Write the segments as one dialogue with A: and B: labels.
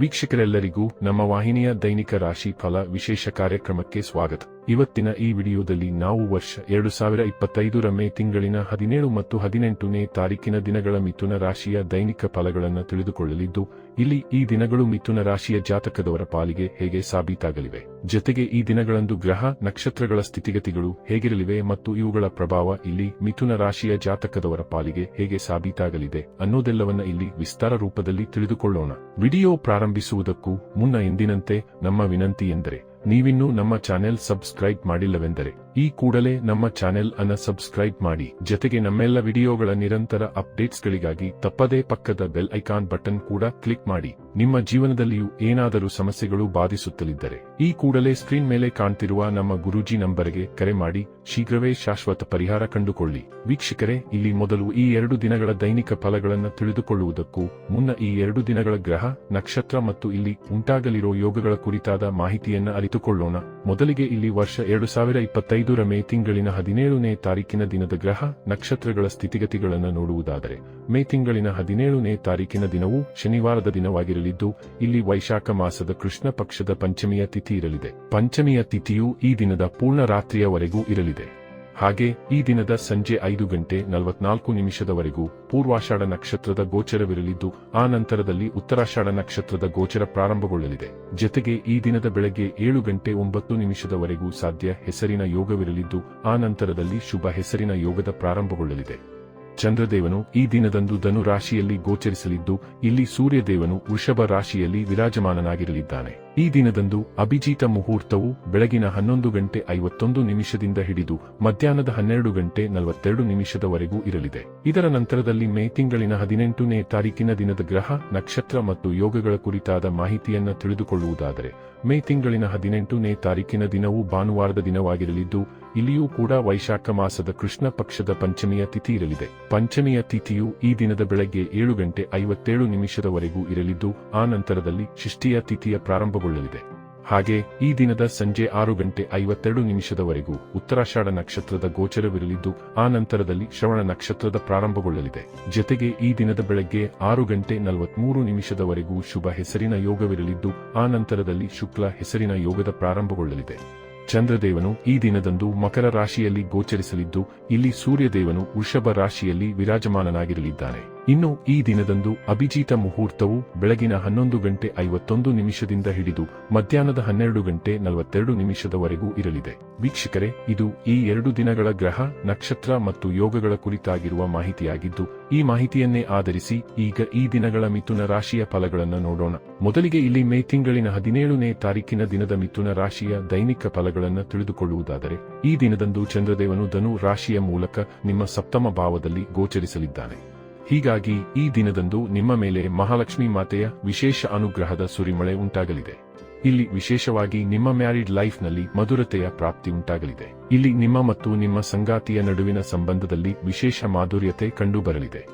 A: ವೀಕ್ಷಕರೆಲ್ಲರಿಗೂ ನಮ್ಮ ವಾಹಿನಿಯ ದೈನಿಕ ರಾಶಿ ಫಲ ವಿಶೇಷ ಕಾರ್ಯಕ್ರಮಕ್ಕೆ ಸ್ವಾಗತ. ಇವತ್ತಿನ ಈ ವಿಡಿಯೋದಲ್ಲಿ ನಾವು ವರ್ಷ ಎರಡು ಸಾವಿರ ಇಪ್ಪತ್ತೈದರ ಮೇ ತಿಂಗಳಿನ ಹದಿನೇಳು ಮತ್ತು ಹದಿನೆಂಟನೇ ತಾರೀಕಿನ ದಿನಗಳ ಮಿಥುನ ರಾಶಿಯ ದೈನಿಕ ಫಲಗಳನ್ನು ತಿಳಿದುಕೊಳ್ಳಲಿದ್ದು, ಇಲ್ಲಿ ಈ ದಿನಗಳು ಮಿಥುನ ರಾಶಿಯ ಜಾತಕದವರ ಪಾಲಿಗೆ ಹೇಗೆ ಸಾಬೀತಾಗಲಿವೆ. ಜೊತೆಗೆ ಈ ದಿನಗಳಂದು ಗ್ರಹ, ನಕ್ಷತ್ರಗಳ ಸ್ಥಿತಿಗತಿಗಳು ಹೇಗಿರಲಿವೆ ಮತ್ತು ಇವುಗಳ ಪ್ರಭಾವ ಇಲ್ಲಿ ಮಿಥುನ ರಾಶಿಯ ಜಾತಕದವರ ಪಾಲಿಗೆ ಹೇಗೆ ಸಾಬೀತಾಗಲಿದೆ ಅನ್ನೋದೆಲ್ಲವನ್ನ ಇಲ್ಲಿ ವಿಸ್ತಾರ ರೂಪದಲ್ಲಿ ತಿಳಿದುಕೊಳ್ಳೋಣ. ವಿಡಿಯೋ ಪ್ರಾರಂಭಿಸುವುದಕ್ಕೂ ಮುನ್ನ ಎಂದಿನಂತೆ ನಮ್ಮ ವಿನಂತಿ ಎಂದರೆ ನೀವಿನ್ನೂ ನಮ್ಮ ಚಾನೆಲ್ ಸಬ್ಸ್ಕ್ರೈಬ್ ಮಾಡಿಲ್ಲವೆಂದರೆ ಈ ಕೂಡಲೇ ನಮ್ಮ ಚಾನೆಲ್ ಅನ್ನ ಸಬ್ಸ್ಕ್ರೈಬ್ ಮಾಡಿ ಜೊತೆಗೆ ನಮ್ಮೆಲ್ಲ ವಿಡಿಯೋಗಳ ನಿರಂತರ ಅಪ್ಡೇಟ್ಸ್ಗಳಿಗಾಗಿ ತಪ್ಪದೇ ಪಕ್ಕದ ಬೆಲ್ ಐಕಾನ್ ಬಟನ್ ಕೂಡ ಕ್ಲಿಕ್ ಮಾಡಿ. ನಿಮ್ಮ ಜೀವನದಲ್ಲಿಯೂ ಏನಾದರೂ ಸಮಸ್ಯೆಗಳು ಬಾಧಿಸುತ್ತಲಿದ್ದರೆ ಈ ಕೂಡಲೇ ಸ್ಕ್ರೀನ್ ಮೇಲೆ ಕಾಣ್ತಿರುವ ನಮ್ಮ ಗುರೂಜಿ ನಂಬರ್ಗೆ ಕರೆ ಮಾಡಿ ಶೀಘ್ರವೇ ಶಾಶ್ವತ ಪರಿಹಾರ ಕಂಡುಕೊಳ್ಳಿ. ವೀಕ್ಷಕರೇ, ಇಲ್ಲಿ ಮೊದಲು ಈ ಎರಡು ದಿನಗಳ ದೈನಿಕ ಫಲಗಳನ್ನು ತಿಳಿದುಕೊಳ್ಳುವುದಕ್ಕೂ ಮುನ್ನ ಈ ಎರಡು ದಿನಗಳ ಗ್ರಹ ನಕ್ಷತ್ರ ಮತ್ತು ಇಲ್ಲಿ ಉಂಟಾಗಲಿರೋ ಯೋಗಗಳ ಕುರಿತಾದ ಮಾಹಿತಿಯನ್ನು ಅರಿತುಕೊಳ್ಳೋಣ. ಮೊದಲಿಗೆ ಇಲ್ಲಿ ವರ್ಷ ಎರಡು ಸಾವಿರ ಇಪ್ಪತ್ತೈದರ ಮೇ ತಿಂಗಳಿನ ಹದಿನೇಳನೇ ತಾರೀಕಿನ ದಿನದ ಗ್ರಹ, ನಕ್ಷತ್ರಗಳ ಸ್ಥಿತಿಗತಿಗಳನ್ನು ನೋಡುವುದಾದರೆ, ಮೇ ತಿಂಗಳಿನ ಹದಿನೇಳನೇ ತಾರೀಕಿನ ದಿನವು ಶನಿವಾರದ ದಿನವಾಗಿರಲಿದ್ದು, ಇಲ್ಲಿ ವೈಶಾಖ ಮಾಸದ ಕೃಷ್ಣ ಪಕ್ಷದ ಪಂಚಮಿಯ ತಿಥಿ ಇರಲಿದೆ. ಪಂಚಮಿಯ ತಿಥಿಯು ಈ ದಿನದ ಪೂರ್ಣ ರಾತ್ರಿಯವರೆಗೂ ಇರಲಿದೆ. ಹಾಗೆ ಈ ದಿನದ ಸಂಜೆ ಐದು ಗಂಟೆ ನಲವತ್ನಾಲ್ಕು ನಿಮಿಷದವರೆಗೂ ಪೂರ್ವಾಷಾಢ ನಕ್ಷತ್ರದ ಗೋಚರವಿರಲಿದ್ದು, ಆ ನಂತರದಲ್ಲಿ ಉತ್ತರಾಷಾಢ ನಕ್ಷತ್ರದ ಗೋಚರ ಪ್ರಾರಂಭಗೊಳ್ಳಲಿದೆ. ಜತೆಗೆ ಈ ದಿನದ ಬೆಳಗ್ಗೆ ಏಳು ಗಂಟೆ ಒಂಬತ್ತು ನಿಮಿಷದವರೆಗೂ ಸಾಧ್ಯ ಹೆಸರಿನ ಯೋಗವಿರಲಿದ್ದು, ಆ ನಂತರದಲ್ಲಿ ಶುಭ ಹೆಸರಿನ ಯೋಗದ ಪ್ರಾರಂಭಗೊಳ್ಳಲಿದೆ. ಚಂದ್ರದೇವನು ಈ ದಿನದಂದು ಧನು ರಾಶಿಯಲ್ಲಿ ಗೋಚರಿಸಲಿದ್ದು, ಇಲ್ಲಿ ಸೂರ್ಯದೇವನು ವೃಷಭ ರಾಶಿಯಲ್ಲಿ ವಿರಾಜಮಾನನಾಗಿರಲಿದ್ದಾನೆ. ಈ ದಿನದಂದು ಅಭಿಜೀತ ಮುಹೂರ್ತವು ಬೆಳಗಿನ ಹನ್ನೊಂದು ಗಂಟೆ ಐವತ್ತೊಂದು ನಿಮಿಷದಿಂದ ಹಿಡಿದು, ಮಧ್ಯಾಹ್ನದ ಹನ್ನೆರಡು ಗಂಟೆ ನಲವತ್ತೆರಡು ನಿಮಿಷದವರೆಗೂ ಇರಲಿದೆ. ಇದರ ನಂತರದಲ್ಲಿ ಮೇ ತಿಂಗಳಿನ ಹದಿನೆಂಟನೇ ತಾರೀಕಿನ ದಿನದ ಗ್ರಹ, ನಕ್ಷತ್ರ ಮತ್ತು ಯೋಗಗಳ ಕುರಿತಾದ ಮಾಹಿತಿಯನ್ನು ತಿಳಿದುಕೊಳ್ಳುವುದಾದರೆ ಮೇ ತಿಂಗಳಿನ ಹದಿನೆಂಟನೇ ತಾರೀಕಿನ ದಿನವು ಭಾನುವಾರದ ದಿನವಾಗಿರಲಿದ್ದು, ಇಲ್ಲಿಯೂ ಕೂಡ ವೈಶಾಖ ಮಾಸದ ಕೃಷ್ಣ ಪಕ್ಷದ ಪಂಚಮಿಯ ತಿಥಿ ಇರಲಿದೆ. ಪಂಚಮಿಯ ತಿಥಿಯು ಈ ದಿನದ ಬೆಳಗ್ಗೆ ಏಳು ಗಂಟೆ ಐವತ್ತೇಳು ನಿಮಿಷದವರೆಗೂ ಇರಲಿದ್ದು, ಆ ನಂತರದಲ್ಲಿ ಶಿಷ್ಟಿಯ ತಿಥಿಯ ಪ್ರಾರಂಭಗೊಳ್ಳಲಿದೆ. ಹಾಗೆ ಈ ದಿನದ ಸಂಜೆ ಆರು ಗಂಟೆ ಐವತ್ತೆರಡು ನಿಮಿಷದವರೆಗೂ ಉತ್ತರಾಷಾಢ ನಕ್ಷತ್ರದ ಗೋಚರವಿರಲಿದ್ದು, ಆ ನಂತರದಲ್ಲಿ ಶ್ರವಣ ನಕ್ಷತ್ರದ ಪ್ರಾರಂಭಗೊಳ್ಳಲಿದೆ. ಜೊತೆಗೆ ಈ ದಿನದ ಬೆಳಗ್ಗೆ ಆರು ಗಂಟೆ ನಲವತ್ಮೂರು ನಿಮಿಷದವರೆಗೂ ಶುಭ ಹೆಸರಿನ ಯೋಗವಿರಲಿದ್ದು, ಆ ನಂತರದಲ್ಲಿ ಶುಕ್ಲ ಹೆಸರಿನ ಯೋಗದ ಪ್ರಾರಂಭಗೊಳ್ಳಲಿದೆ. ಚಂದ್ರದೇವನು ಈ ದಿನದಂದು ಮಕರ ರಾಶಿಯಲ್ಲಿ ಗೋಚರಿಸಲಿದ್ದು, ಇಲ್ಲಿ ಸೂರ್ಯದೇವನು ವೃಷಭ ರಾಶಿಯಲ್ಲಿ ವಿರಾಜಮಾನನಾಗಿರಲಿದ್ದಾನೆ. ಇನ್ನು ಈ ದಿನದಂದು ಅಭಿಜೀತ ಮುಹೂರ್ತವು ಬೆಳಗಿನ ಹನ್ನೊಂದು ಗಂಟೆ ಐವತ್ತೊಂದು ನಿಮಿಷದಿಂದ ಹಿಡಿದು ಮಧ್ಯಾಹ್ನದ ಹನ್ನೆರಡು ಗಂಟೆ ನಲವತ್ತೆರಡು ನಿಮಿಷದವರೆಗೂ ಇರಲಿದೆ. ವೀಕ್ಷಕರೇ, ಇದು ಈ ಎರಡು ದಿನಗಳ ಗ್ರಹ, ನಕ್ಷತ್ರ ಮತ್ತು ಯೋಗಗಳ ಕುರಿತಾಗಿರುವ ಮಾಹಿತಿಯಾಗಿದ್ದು, ಈ ಮಾಹಿತಿಯನ್ನೇ ಆಧರಿಸಿ ಈಗ ಈ ದಿನಗಳ ಮಿಥುನ ರಾಶಿಯ ಫಲಗಳನ್ನು ನೋಡೋಣ. ಮೊದಲಿಗೆ ಇಲ್ಲಿ ಮೇ ತಿಂಗಳಿನ ಹದಿನೇಳನೇ ತಾರೀಕಿನ ದಿನದ ಮಿಥುನ ರಾಶಿಯ ದೈನಿಕ ಫಲಗಳನ್ನು ತಿಳಿದುಕೊಳ್ಳುವುದಾದರೆ, ಈ ದಿನದಂದು ಚಂದ್ರದೇವನು ಧನು ರಾಶಿಯ ಮೂಲಕ ನಿಮ್ಮ ಸಪ್ತಮ ಭಾವದಲ್ಲಿ ಗೋಚರಿಸಲಿದ್ದಾನೆ. ಹೀಗಾಗಿ ಈ ದಿನದಂದು ನಿಮ್ಮ ಮೇಲೆ ಮಹಾಲಕ್ಷ್ಮಿ ಮಾತೆಯ ವಿಶೇಷ ಅನುಗ್ರಹದ ಸುರಿಮಳೆ ಉಂಟಾಗಲಿದೆ. ಇಲ್ಲಿ ವಿಶೇಷವಾಗಿ ನಿಮ್ಮ ಮ್ಯಾರಿಡ್ ಲೈಫ್ನಲ್ಲಿ ಮಧುರತೆಯ ಪ್ರಾಪ್ತಿ ಉಂಟಾಗಲಿದೆ. ಇಲ್ಲಿ ನಿಮ್ಮ ಮತ್ತು ನಿಮ್ಮ ಸಂಗಾತಿಯ ನಡುವಿನ ಸಂಬಂಧದಲ್ಲಿ ವಿಶೇಷ ಮಾಧುರ್ಯತೆ ಕಂಡುಬರಲಿದೆ.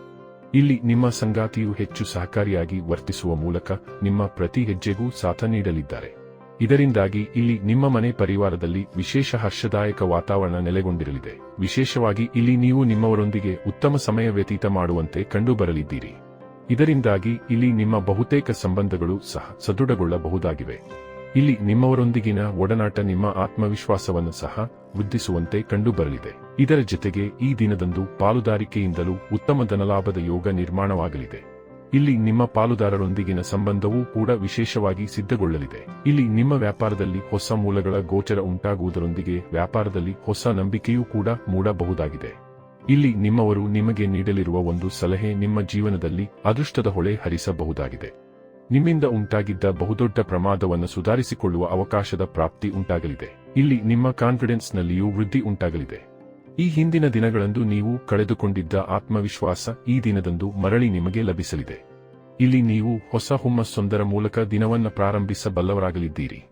A: ಇಲ್ಲಿ ನಿಮ್ಮ ಸಂಗಾತಿಯು ಹೆಚ್ಚು ಸಹಕಾರಿಯಾಗಿ ವರ್ತಿಸುವ ಮೂಲಕ ನಿಮ್ಮ ಪ್ರತಿ ಹೆಜ್ಜೆಗೂ ಸಾಥ ನೀಡಲಿದ್ದಾರೆ. ಇದರಿಂದಾಗಿ ಇಲ್ಲಿ ನಿಮ್ಮ ಮನೆ ಪರಿವಾರದಲ್ಲಿ ವಿಶೇಷ ಹರ್ಷದಾಯಕ ವಾತಾವರಣ ನೆಲೆಗೊಂಡಿರಲಿದೆ. ವಿಶೇಷವಾಗಿ ಇಲ್ಲಿ ನೀವು ನಿಮ್ಮವರೊಂದಿಗೆ ಉತ್ತಮ ಸಮಯ ವ್ಯತೀತ ಮಾಡುವಂತೆ ಕಂಡುಬರಲಿದ್ದೀರಿ. ಇದರಿಂದಾಗಿ ಇಲ್ಲಿ ನಿಮ್ಮ ಬಹುತೇಕ ಸಂಬಂಧಗಳು ಸಹ ಸದೃಢಗೊಳ್ಳಬಹುದಾಗಿವೆ. ಇಲ್ಲಿ ನಿಮ್ಮವರೊಂದಿಗಿನ ಒಡನಾಟ ನಿಮ್ಮ ಆತ್ಮವಿಶ್ವಾಸವನ್ನು ಸಹ ವೃದ್ಧಿಸುವಂತೆ ಕಂಡುಬರಲಿದೆ. ಇದರ ಜೊತೆಗೆ ಈ ದಿನದಂದು ಪಾಲುದಾರಿಕೆಯಿಂದಲೂ ಉತ್ತಮ ಧನಲಾಭದ ಯೋಗ ನಿರ್ಮಾಣವಾಗಲಿದೆ. ಇಲ್ಲಿ ನಿಮ್ಮ ಪಾಲುದಾರರೊಂದಿಗಿನ ಸಂಬಂಧವೂ ಕೂಡ ವಿಶೇಷವಾಗಿ ಸಿದ್ಧಗೊಳ್ಳಲಿದೆ. ಇಲ್ಲಿ ನಿಮ್ಮ ವ್ಯಾಪಾರದಲ್ಲಿ ಹೊಸ ಮೂಲಗಳ ಗೋಚರ ಉಂಟಾಗುವುದರೊಂದಿಗೆ ವ್ಯಾಪಾರದಲ್ಲಿ ಹೊಸ ನಂಬಿಕೆಯೂ ಕೂಡ ಮೂಡಬಹುದಾಗಿದೆ. ಇಲ್ಲಿ ನಿಮ್ಮವರು ನಿಮಗೆ ನೀಡಲಿರುವ ಒಂದು ಸಲಹೆ ನಿಮ್ಮ ಜೀವನದಲ್ಲಿ ಅದೃಷ್ಟದ ಹೊಳೆ ಹರಿಸಬಹುದಾಗಿದೆ. ನಿಮ್ಮಿಂದ ಉಂಟಾಗಿದ್ದ ಬಹುದೊಡ್ಡ ಪ್ರಮಾದವನ್ನು ಸುಧಾರಿಸಿಕೊಳ್ಳುವ ಅವಕಾಶದ ಪ್ರಾಪ್ತಿ ಉಂಟಾಗಲಿದೆ. ಇಲ್ಲಿ ನಿಮ್ಮ ಕಾನ್ಫಿಡೆನ್ಸ್ನಲ್ಲಿಯೂ ವೃದ್ಧಿ ಉಂಟಾಗಲಿದೆ. ಈ ಹಿಂದಿನ ದಿನಗಳಂದು ನೀವು ಕಳೆದುಕೊಂಡಿದ್ದ ಆತ್ಮವಿಶ್ವಾಸ ಈ ದಿನದಂದು ಮರಳಿ ನಿಮಗೆ ಲಭಿಸಲಿದೆ. ಇಲ್ಲಿ ನೀವು ಹೊಸ ಹುಮ್ಮಸ್ಸೊಂದರ ಮೂಲಕ ದಿನವನ್ನ ಪ್ರಾರಂಭಿಸಬಲ್ಲವರಾಗಲಿದ್ದೀರಿ.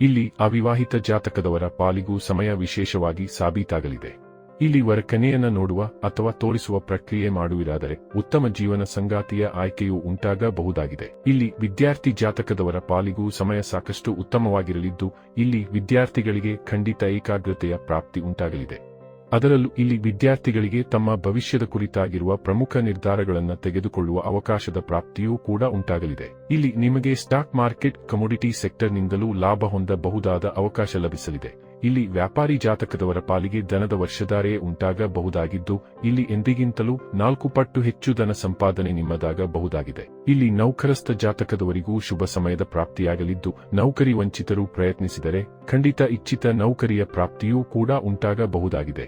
A: ಇಲ್ಲಿ ಅವಿವಾಹಿತ ಜಾತಕದವರ ಪಾಲಿಗೂ ಸಮಯ ವಿಶೇಷವಾಗಿ ಸಾಬೀತಾಗಲಿದೆ. ಇಲ್ಲಿ ವರಕನೆಯನ್ನ ನೋಡುವ ಅಥವಾ ತೋರಿಸುವ ಪ್ರಕ್ರಿಯೆ ಮಾಡುವಿರಾದರೆ ಉತ್ತಮ ಜೀವನ ಸಂಗಾತಿಯ ಆಯ್ಕೆಯು ಉಂಟಾಗಬಹುದಾಗಿದೆ. ಇಲ್ಲಿ ವಿದ್ಯಾರ್ಥಿ ಜಾತಕದವರ ಪಾಲಿಗೂ ಸಮಯ ಸಾಕಷ್ಟು ಉತ್ತಮವಾಗಿರಲಿದ್ದು, ಇಲ್ಲಿ ವಿದ್ಯಾರ್ಥಿಗಳಿಗೆ ಖಂಡಿತ ಏಕಾಗ್ರತೆಯ ಪ್ರಾಪ್ತಿ ಉಂಟಾಗಲಿದೆ. ಅದರಲ್ಲೂ ಇಲ್ಲಿ ವಿದ್ಯಾರ್ಥಿಗಳಿಗೆ ತಮ್ಮ ಭವಿಷ್ಯದ ಕುರಿತಾಗಿರುವ ಪ್ರಮುಖ ನಿರ್ಧಾರಗಳನ್ನು ತೆಗೆದುಕೊಳ್ಳುವ ಅವಕಾಶದ ಪ್ರಾಪ್ತಿಯೂ ಕೂಡ ಉಂಟಾಗಲಿದೆ. ಇಲ್ಲಿ ನಿಮಗೆ ಸ್ಟಾಕ್ ಮಾರ್ಕೆಟ್, ಕಮೋಡಿಟಿ ಸೆಕ್ಟರ್ನಿಂದಲೂ ಲಾಭ ಹೊಂದಬಹುದಾದ ಅವಕಾಶ ಲಭಿಸಲಿದೆ. ಇಲ್ಲಿ ವ್ಯಾಪಾರಿ ಜಾತಕದವರ ಪಾಲಿಗೆ ದನದ ವರ್ಷಧಾರೆ ಉಂಟಾಗಬಹುದಾಗಿದ್ದು, ಇಲ್ಲಿ ಎಂದಿಗಿಂತಲೂ ನಾಲ್ಕು ಪಟ್ಟು ಹೆಚ್ಚು ಧನ ಸಂಪಾದನೆ ನಿಮ್ಮದಾಗಬಹುದಾಗಿದೆ. ಇಲ್ಲಿ ನೌಕರಸ್ಥ ಜಾತಕದವರಿಗೂ ಶುಭ ಸಮಯದ ಪ್ರಾಪ್ತಿಯಾಗಲಿದ್ದು, ನೌಕರಿ ವಂಚಿತರು ಪ್ರಯತ್ನಿಸಿದರೆ ಖಂಡಿತ ಇಚ್ಛಿತ ನೌಕರಿಯ ಪ್ರಾಪ್ತಿಯೂ ಕೂಡ ಉಂಟಾಗಬಹುದಾಗಿದೆ.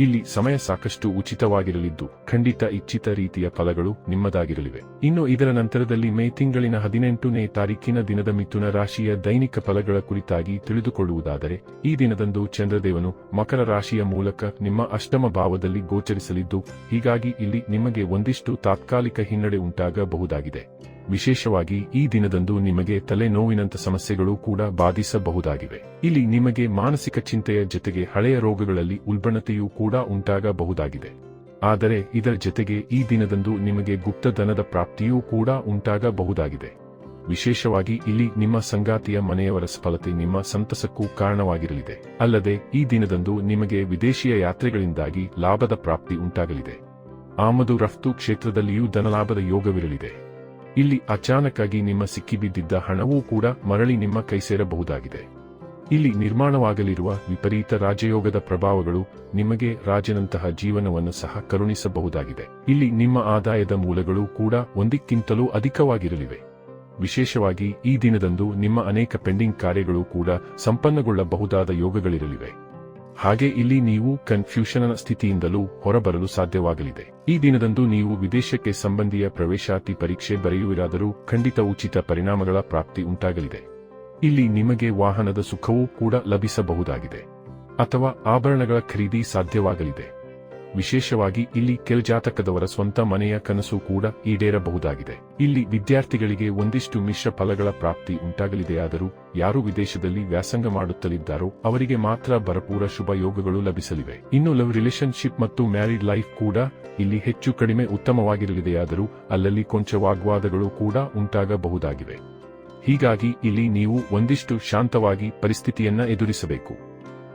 A: ಇಲ್ಲಿ ಸಮಯ ಸಾಕಷ್ಟು ಉಚಿತವಾಗಿರಲಿದ್ದು, ಖಂಡಿತ ಇಚ್ಛಿತ ರೀತಿಯ ಫಲಗಳು ನಿಮ್ಮದಾಗಿರಲಿವೆ. ಇನ್ನು ಇದರ ನಂತರದಲ್ಲಿ ಮೇ ತಿಂಗಳಿನ ಹದಿನೆಂಟನೇ ತಾರೀಕಿನ ದಿನದ ಮಿಥುನ ರಾಶಿಯ ದೈನಿಕ ಫಲಗಳ ಕುರಿತಾಗಿ ತಿಳಿದುಕೊಳ್ಳುವುದಾದರೆ, ಈ ದಿನದಂದು ಚಂದ್ರದೇವನು ಮಕರ ರಾಶಿಯ ಮೂಲಕ ನಿಮ್ಮ ಅಷ್ಟಮ ಭಾವದಲ್ಲಿ ಗೋಚರಿಸಲಿದ್ದು, ಹೀಗಾಗಿ ಇಲ್ಲಿ ನಿಮಗೆ ಒಂದಿಷ್ಟು ತಾತ್ಕಾಲಿಕ ಹಿನ್ನಡೆ ಉಂಟಾಗಬಹುದಾಗಿದೆ. ವಿಶೇಷವಾಗಿ ಈ ದಿನದಂದು ನಿಮಗೆ ತಲೆನೋವಿನಂತ ಸಮಸ್ಯೆಗಳು ಕೂಡ ಬಾಧಿಸಬಹುದಾಗಿವೆ. ಇಲ್ಲಿ ನಿಮಗೆ ಮಾನಸಿಕ ಚಿಂತೆಯ ಜೊತೆಗೆ ಹಳೆಯ ರೋಗಗಳಲ್ಲಿ ಉಲ್ಬಣತೆಯೂ ಕೂಡ ಉಂಟಾಗಬಹುದಾಗಿದೆ. ಆದರೆ ಇದರ ಜೊತೆಗೆ ಈ ದಿನದಂದು ನಿಮಗೆ ಗುಪ್ತಧನದ ಪ್ರಾಪ್ತಿಯೂ ಕೂಡ ಉಂಟಾಗಬಹುದಾಗಿದೆ. ವಿಶೇಷವಾಗಿ ಇಲ್ಲಿ ನಿಮ್ಮ ಸಂಗಾತಿಯ ಮನೆಯವರ ಸಫಲತೆ ನಿಮ್ಮ ಸಂತಸಕ್ಕೂ ಕಾರಣವಾಗಿರಲಿದೆ. ಅಲ್ಲದೆ ಈ ದಿನದಂದು ನಿಮಗೆ ವಿದೇಶಿಯ ಯಾತ್ರೆಗಳಿಂದಾಗಿ ಲಾಭದ ಪ್ರಾಪ್ತಿ ಉಂಟಾಗಲಿದೆ. ಆಮದು ರಫ್ತು ಕ್ಷೇತ್ರದಲ್ಲಿಯೂ ಧನಲಾಭದ ಯೋಗವಿರಲಿದೆ. ಇಲ್ಲಿ ಅಚಾನಕ್ಕಾಗಿ ನಿಮ್ಮ ಸಿಕ್ಕಿಬಿದ್ದಿದ್ದ ಹಣವೂ ಕೂಡ ಮರಳಿ ನಿಮ್ಮ ಕೈ ಸೇರಬಹುದಾಗಿದೆ. ಇಲ್ಲಿ ನಿರ್ಮಾಣವಾಗಲಿರುವ ವಿಪರೀತ ರಾಜಯೋಗದ ಪ್ರಭಾವಗಳು ನಿಮಗೆ ರಾಜನಂತಹ ಜೀವನವನ್ನು ಸಹ ಕರುಣಿಸಬಹುದಾಗಿದೆ. ಇಲ್ಲಿ ನಿಮ್ಮ ಆದಾಯದ ಮೂಲಗಳು ಕೂಡ ಒಂದಕ್ಕಿಂತಲೂ ಅಧಿಕವಾಗಿರಲಿವೆ. ವಿಶೇಷವಾಗಿ ಈ ದಿನದಂದು ನಿಮ್ಮ ಅನೇಕ ಪೆಂಡಿಂಗ್ ಕಾರ್ಯಗಳು ಕೂಡ ಸಂಪನ್ನಗೊಳ್ಳಬಹುದಾದ ಯೋಗಗಳಿರಲಿವೆ. ಹಾಗೆ ಇಲ್ಲಿ ನೀವು ಕನ್ಫ್ಯೂಷನ್ ಸ್ಥಿತಿಯಿಂದಲೂ ಹೊರಬರಲು ಸಾಧ್ಯವಾಗಲಿದೆ. ಈ ದಿನದಂದು ನೀವು ವಿದೇಶಕ್ಕೆ ಸಂಬಂಧಿಯ ಪ್ರವೇಶಾತಿ ಪರೀಕ್ಷೆ ಬರೆಯುವಿರಾದರೂ ಖಂಡಿತ ಉಚಿತ ಪರಿಣಾಮಗಳ ಪ್ರಾಪ್ತಿ ಉಂಟಾಗಲಿದೆ. ಇಲ್ಲಿ ನಿಮಗೆ ವಾಹನದ ಸುಖವೂ ಕೂಡ ಲಭಿಸಬಹುದಾಗಿದೆ. ಅಥವಾ ಆಭರಣಗಳ ಖರೀದಿ ಸಾಧ್ಯವಾಗಲಿದೆ. ವಿಶೇಷವಾಗಿ ಇಲ್ಲಿ ಕೆಲ್ಜಾತಕದವರ ಸ್ವಂತ ಮನೆಯ ಕನಸು ಕೂಡ ಈಡೇರಬಹುದಾಗಿದೆ. ಇಲ್ಲಿ ವಿದ್ಯಾರ್ಥಿಗಳಿಗೆ ಒಂದಿಷ್ಟು ಮಿಶ್ರ ಫಲಗಳ ಪ್ರಾಪ್ತಿ ಉಂಟಾಗಲಿದೆಯಾದರೂ, ಯಾರು ವಿದೇಶದಲ್ಲಿ ವ್ಯಾಸಂಗ ಮಾಡುತ್ತಲಿದ್ದಾರೋ, ಅವರಿಗೆ ಮಾತ್ರ ಭರಪೂರ ಶುಭ ಯೋಗಗಳು ಲಭಿಸಲಿವೆ. ಇನ್ನು ಲವ್ ರಿಲೇಶನ್ಶಿಪ್ ಮತ್ತು ಮ್ಯಾರಿಡ್ ಲೈಫ್ ಕೂಡ ಇಲ್ಲಿ ಹೆಚ್ಚು ಕಡಿಮೆ ಉತ್ತಮವಾಗಿರಲಿದೆಯಾದರೂ, ಅಲ್ಲಲ್ಲಿ ಕೊಂಚ ವಾಗ್ವಾದಗಳು ಕೂಡ ಉಂಟಾಗಬಹುದಾಗಿವೆ. ಹೀಗಾಗಿ ಇಲ್ಲಿ ನೀವು ಒಂದಿಷ್ಟು ಶಾಂತವಾಗಿ ಪರಿಸ್ಥಿತಿಯನ್ನ ಎದುರಿಸಬೇಕು.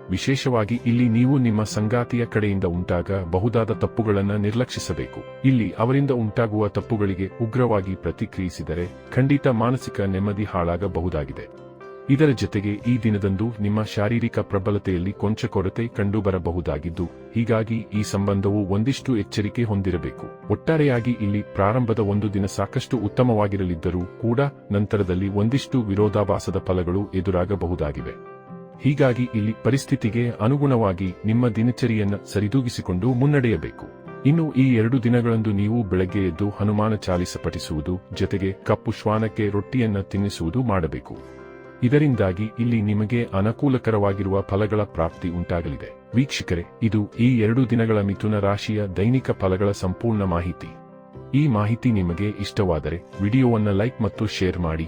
A: ವಿಶೇಷವಾಗಿ ಇಲ್ಲಿ ನೀವು ನಿಮ್ಮ ಸಂಗಾತಿಯ ಕಡೆಯಿಂದ ಉಂಟಾಗ ಬಹುದಾದ ತಪ್ಪುಗಳನ್ನು ನಿರ್ಲಕ್ಷಿಸಬೇಕು. ಇಲ್ಲಿ ಅವರಿಂದ ಉಂಟಾಗುವ ತಪ್ಪುಗಳಿಗೆ ಉಗ್ರವಾಗಿ ಪ್ರತಿಕ್ರಿಯಿಸಿದರೆ ಖಂಡಿತ ಮಾನಸಿಕ ನೆಮ್ಮದಿ ಹಾಳಾಗಬಹುದಾಗಿದೆ. ಇದರ ಜೊತೆಗೆ ಈ ದಿನದಂದು ನಿಮ್ಮ ಶಾರೀರಿಕ ಪ್ರಬಲತೆಯಲ್ಲಿ ಕೊಂಚ ಕೊರತೆ ಕಂಡುಬರಬಹುದಾಗಿದ್ದು, ಹೀಗಾಗಿ ಈ ಸಂಬಂಧವು ಒಂದಿಷ್ಟು ಎಚ್ಚರಿಕೆ ಹೊಂದಿರಬೇಕು. ಒಟ್ಟಾರೆಯಾಗಿ ಇಲ್ಲಿ ಪ್ರಾರಂಭದ ಒಂದು ದಿನ ಸಾಕಷ್ಟು ಉತ್ತಮವಾಗಿರಲಿದ್ದರೂ ಕೂಡ ನಂತರದಲ್ಲಿ ಒಂದಿಷ್ಟು ವಿರೋಧಾಭಾಸದ ಫಲಗಳು ಎದುರಾಗಬಹುದಾಗಿವೆ. ಹೀಗಾಗಿ ಇಲ್ಲಿ ಪರಿಸ್ಥಿತಿಗೆ ಅನುಗುಣವಾಗಿ ನಿಮ್ಮ ದಿನಚರಿಯನ್ನು ಸರಿದೂಗಿಸಿಕೊಂಡು ಮುನ್ನಡೆಯಬೇಕು. ಇನ್ನು ಈ ಎರಡು ದಿನಗಳಂದು ನೀವು ಬೆಳಗ್ಗೆ ಎದ್ದು ಹನುಮಾನ ಚಾಲಿಸ ಪಠಿಸುವುದು, ಜೊತೆಗೆ ಕಪ್ಪು ಶ್ವಾನಕ್ಕೆ ರೊಟ್ಟಿಯನ್ನು ತಿನ್ನಿಸುವುದು ಮಾಡಬೇಕು. ಇದರಿಂದಾಗಿ ಇಲ್ಲಿ ನಿಮಗೆ ಅನುಕೂಲಕರವಾಗಿರುವ ಫಲಗಳ ಪ್ರಾಪ್ತಿ ಉಂಟಾಗಲಿದೆ. ವೀಕ್ಷಕರೇ, ಇದು ಈ ಎರಡು ದಿನಗಳ ಮಿಥುನ ರಾಶಿಯ ದೈನಿಕ ಫಲಗಳ ಸಂಪೂರ್ಣ ಮಾಹಿತಿ. ಈ ಮಾಹಿತಿ ನಿಮಗೆ ಇಷ್ಟವಾದರೆ ವಿಡಿಯೋವನ್ನು ಲೈಕ್ ಮತ್ತು ಶೇರ್ ಮಾಡಿ.